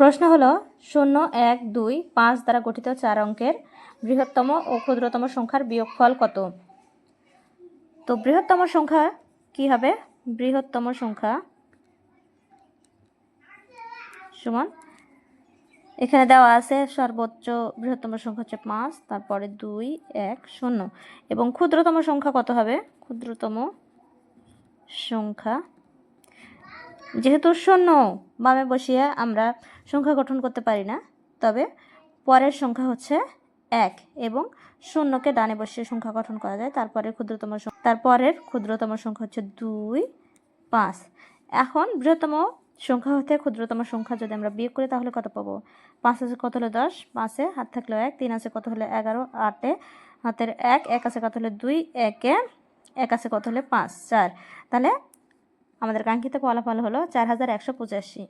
প্রশ্ন হলো, শূন্য, এক, দুই, পাঁচ দ্বারা গঠিত চার অঙ্কের বৃহত্তম ও ক্ষুদ্রতম সংখ্যার বিয়োগফল কত? তো বৃহত্তম সংখ্যা কি হবে? বৃহত্তম সংখ্যা সমান, এখানে দেওয়া আছে সর্বোচ্চ বৃহত্তম সংখ্যা হচ্ছে পাঁচ, তারপরে দুই, এক, শূন্য। এবং ক্ষুদ্রতম সংখ্যা কত হবে? ক্ষুদ্রতম সংখ্যা যেহেতু শূন্য বামে বসিয়ে আমরা সংখ্যা গঠন করতে পারি না, তবে পরের সংখ্যা হচ্ছে এক এবং শূন্যকে ডানে বসিয়ে সংখ্যা গঠন করা যায়। তারপরে ক্ষুদ্রতম তারপরের ক্ষুদ্রতম সংখ্যা হচ্ছে দুই, পাঁচ। এখন বৃহত্তম সংখ্যা হতে ক্ষুদ্রতম সংখ্যা যদি আমরা বিয়োগ করি, তাহলে কত পাবো? পাঁচ আছে কত হলে দশ, পাঁচে হাত থাকলে এক, তিন আছে কত হলে এগারো, আটে হাতের এক এক আছে কত হলে দুই, একে এক আছে কত হলে পাঁচ, চার। তাহলে আমাদের কাঙ্ক্ষিত ফলাফল হলো চার হাজার একশো পঁচাশি।